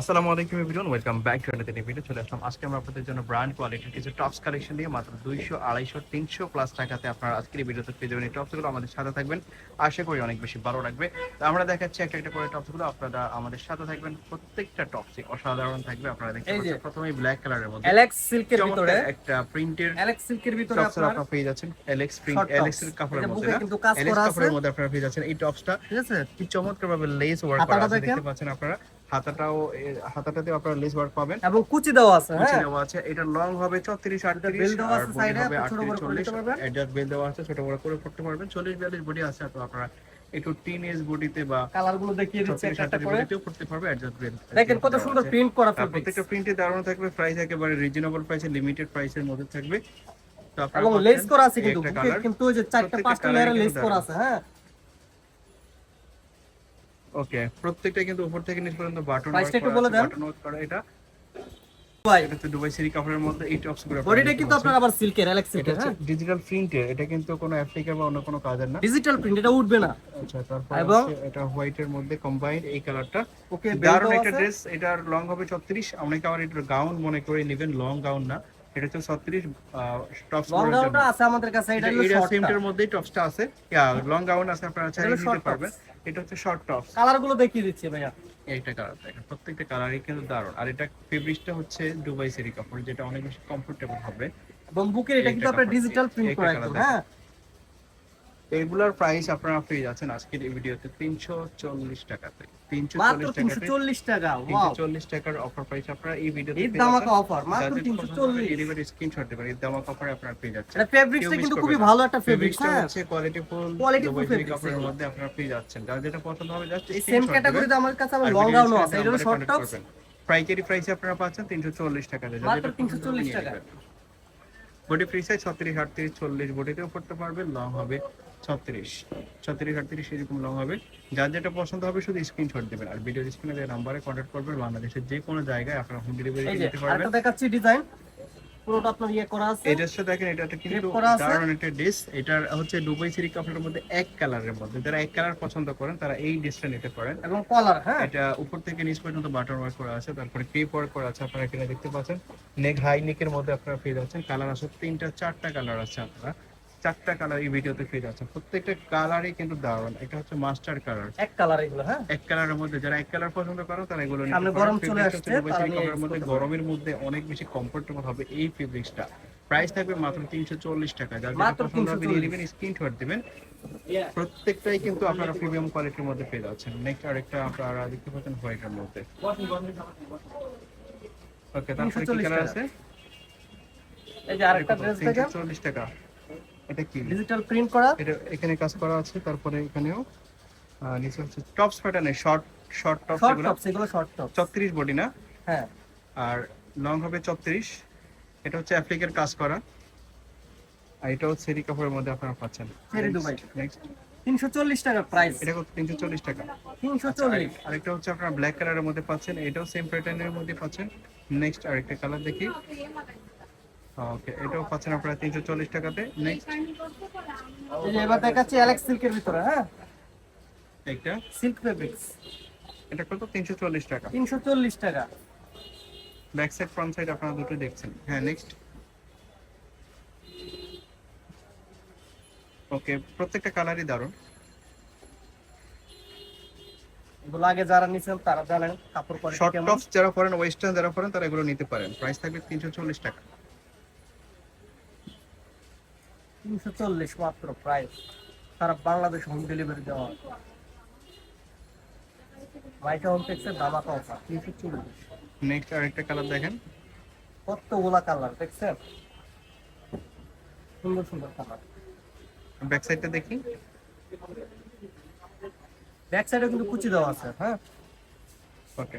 আসসালামু আলাইকুম everyone welcome back to another video চলে আসলাম। আজকে আমরা আপনাদের জন্য ব্র্যান্ড কোয়ালিটির কিছু টপস কালেকশন নিয়ে মাত্র দুইশো আড়াইশো তিনশো প্লাস টাকাতে আপনারা আজকের এই ভিডিওতে পেয়ে যাবেন। এই টপসগুলো আমাদের সাথে থাকবেন। আশা করি অনেক বেশি ভালো লাগবে। তো আমরা দেখাচ্ছি একটা একটা করে টপসগুলো আপনারা আমাদের সাথে থাকবেন। প্রত্যেকটা টপসই অসাধারণ থাকবে। আপনারা দেখতে যে। পাচ্ছেন প্রথমেই ব্ল্যাক কালারের মধ্যে। অ্যালেক্স সিল্কের ভিতরে একটা প্রিন্টের অ্যালেক্স সিল্কের ভিতরে আপনার আপনারা পেয়ে যাচ্ছেন। Alex print. এলেক্স এর কাপড়ের মধ্যে কিন্তু কাজ করা আছে। কাপড়ের মধ্যে আপনারা পেয়ে যাচ্ছেন এই টপসটা ঠিক আছে। কি চমৎকার ভাবে লেস ওয়ার্ক করা আছে। দেখতে পাচ্ছেন আপনারা। হাতাটাও হাতাটাতেও আপনারা লেস ওয়ার্ক পাবেন। এবং কুচি দেওয়া আছে নিচে হ্যাঁ। দেওয়া আছে। এটা লং হবে 34 38 bell দেওয়া আছে হবে ছোট 38 বড় করে 40 পারবেন। অ্যাডজাস্ট বেল দেওয়া আছে ছোট বড় করে করতে পারবেন। 40 42 বডি আছে তো আপনারা একটু টিন এজ বডিতে বা কালারগুলো দেখিয়ে দিচ্ছি 36 একটা একটা করে। বডিতেও করতে পারবে অ্যাডজাস্ট বেল দেখেন কত সুন্দর প্রিন্ট করা fabrics। প্রত্যেকটা প্রিন্টে দারুণ থাকবে প্রাইস একেবারে রিজনেবল প্রাইসে লিমিটেড প্রাইসের মধ্যে থাকবে। এবং লেস করা আছে কিন্তু কিন্তু ওই যে চারটা পাঁচটা লেয়ারে লেস করা আছে। হ্যাঁ। ওকে প্রত্যেকটা কিন্তু উপর থেকে নিচ পর্যন্ত বাটন Price টা একটু বলে দেন। বাটন ওয়ার্ক করা এটা। ভাই এটা তো দুবাই সিরি কাপড়ের মধ্যে এই টপসগুলো বডিটা কিন্তু আপনার আবার সিল্কের অ্যালেক্স সিল্কের হ্যাঁ? ডিজিটাল প্রিন্টের এটা কিন্তু কোনো অ্যাপ্লিকা বা অন্য কোনো কাজের না। ডিজিটাল প্রিন্ট এটা উঠবে না। আচ্ছা তারপর এবং- এটা হোয়াইট এর মধ্যে কম্বাইন্ড এই কালারটা ওকে দারুণ একটা ড্রেস এটার লং হবে 36 অনেকে আবার এটার গাউন মনে করে নেবেন লং গাউন না। এটা হচ্ছে 36 টপস লং গাউনটা আছে আমাদের কাছে এটা হলো শর্ট সেমটার মধ্যেই টপসটা আছে। ইয়া লং গাউন আছে আপনারা চাইলে নিতে পারবেন। এটা হচ্ছে শর্ট টপস কালারগুলো দেখিয়ে দিচ্ছি ভাইয়া। এইটা কালার দেখেন প্রত্যেকটা কালারই কিন্তু দারুণ। আর এটা ফেব্রিকটা হচ্ছে দুবাই সেরি কাপড় যেটা অনেক বেশি কমফোর্টেবল হবে। এবং বুকের এটা কিন্তু আপনার ডিজিটাল প্রিন্ট করা একদম হ্যাঁ? এগুলার প্রাইস আপনারা পেয়ে যাচ্ছেন আজকের এই ভিডিওতে 340 টাকাতে। 340 মাত্র টাকাতে 340 টাকা ওয়াও 340 টাকার অফার প্রাইস আপনারা এই ভিডিওতে ঈদ পেয়ে অফার মাত্র যাদের পছন্দ হবে 340 ডেলিভারি স্ক্রিনশট দিবেন এই দামা অফারে আপনারা পেয়ে যাচ্ছেন। এটা ফেব্রিক্সটা কিন্তু খুবই ভালো একটা ফেব্রিক্স হ্যাঁ। হচ্ছে quality full Quality full Dubai কাপড়ের মধ্যে আপনারা পেয়ে যাচ্ছেন। যার যেটা পছন্দ হবে জাস্ট এই সেম ক্যাটাগরিতে আমার কাছে আবার লং গাউনও আছে। এটা শর্ট টপস পাইকারি প্রাইসে আপনারা পাচ্ছেন 340 টাকা দিয়ে মাত্র 340 টাকা। বডি ফ্রি সাইজ 36 38 40 বডিতেও পড়তে পারবেন লং হবে 36 36 38 এরকম লং হবে। যার যেটা পছন্দ হবে শুধু স্ক্রিনশট দিবেন। আর ভিডিও স্ক্রিনে দেওয়া নাম্বারে কন্ট্যাক্ট করবেন বাংলাদেশের যে কোনো জায়গায় আপনারা হোম ডেলিভারি পারবেন। দেখাচ্ছি ডিজাইন পুরোটা আপনার ইয়ে করা আছে। এই ড্রেসটা দেখেন এটা কিন্তু Clip করা আছে। দারুণ একটা ড্রেস এটার হচ্ছে দুবাই সিরি কাপড়ের মধ্যে এক কালারের মধ্যে। যারা এক কালার পছন্দ করেন তারা এই ড্রেসটা নিতে পারেন। এবং কলার হ্যাঁ। এটা উপর থেকে নিচ পর্যন্ত বাটন ওয়ার্ক করা আছে। তারপরে ক্রিপ ওয়ার্ক করা আছে আপনারা এখানে দেখতে পাচ্ছেন। নেক হাই নেকের মধ্যে আপনারা পেয়ে যাচ্ছেন। কালার আছে তিনটা চারটা কালার আছে আপনারা। চারটা কালার এই ভিডিওতে পেয়ে যাচ্ছেন প্রত্যেকটা কালারই কিন্তু দারুণ। এটা হচ্ছে মাস্টার কালার এক কালার এগুলো হ্যাঁ? এক কালারের মধ্যে যারা এক কালার পছন্দ করো তারা এগুলো নিতে সামনে পারো। গরম চলে আসছে, তারা মধ্যে গরমের মধ্যে অনেক বেশি কমফোর্টেবল হবে এই ফেব্রিক্সটা প্রাইস থাকবে মাত্র তিনশো চল্লিশ টাকা। যার মাত্র 340 নিয়ে নেবেন স্ক্রিনশট দিবেন। প্রত্যেকটাই কিন্তু আপনারা প্রিমিয়াম কোয়ালিটির মধ্যে পেয়ে যাচ্ছেন। নেক্সট আরেকটা আপনারা দেখতে পাচ্ছেন হোয়াইটের মধ্যে। ওকে তারপরে কি কালার আছে? এই যে আরেকটা ড্রেস দেখেন। চল্লিশ টাকা। এটা কি? ডিজিটাল প্রিন্ট করা। এটা এখানে কাজ করা আছে তারপরে এখানেও নিচে হচ্ছে টপস প্যাটার্নে শর্ট শর্ট টপস এগুলো টপস এগুলো শর্ট টপস ছত্রিশ বডি না? হ্যাঁ। আর লং হবে ছত্রিশ। এটা হচ্ছে অ্যাপ্লিকের কাজ করা। আর এটাও সেরি কাপড়ের মধ্যে আপনারা পাচ্ছেন। নেক্সট 340 টাকা প্রাইস এটা কত? তিনশো চল্লিশ টাকা। 340 আরেকটা হচ্ছে আপনারা ব্ল্যাক কালারের মধ্যে পাচ্ছেন এটাও সেম প্যাটার্নের মধ্যে পাচ্ছেন। নেক্সট আরেকটা কালার দেখি। ওকে এটাও পাচ্ছেন আপনারা তিনশো চল্লিশ টাকাতে। নেক্সট এই যে এবার দেখাচ্ছি অ্যালেক্স সিল্কের ভিতরে হ্যাঁ? একটা সিল্ক ফেব্রিক্স এটা কত? তিনশো চল্লিশ টাকা। 340 টাকা। ব্যাক সাইড ফ্রন্ট সাইড আপনারা দুটো দেখছেন। হ্যাঁ নেক্সট ওকে প্রত্যেকটা কালারই দারুণ। এগুলো আগে যারা নিছেন তারা জানেন কাপড় কোয়ালিটি শর্ট টপস যারা পরেন ওয়েস্টার্ন যারা পরেন তারা এগুলো নিতে পারেন। প্রাইস থাকবে তিনশো চল্লিশ মাত্র প্রাইস সারা বাংলাদেশ হোম ডেলিভারি দেওয়া হয়। মাইকা হোম টেক্সের ধামাকা অফার 340 নেক্সট আরেকটা কালার দেখেন। কতগুলা কালার দেখছেন? সুন্দর সুন্দর কালার ব্যাক সাইডটা দেখি। ব্যাক সাইডে কিন্তু কুচি দেওয়া আছে হ্যাঁ? ওকে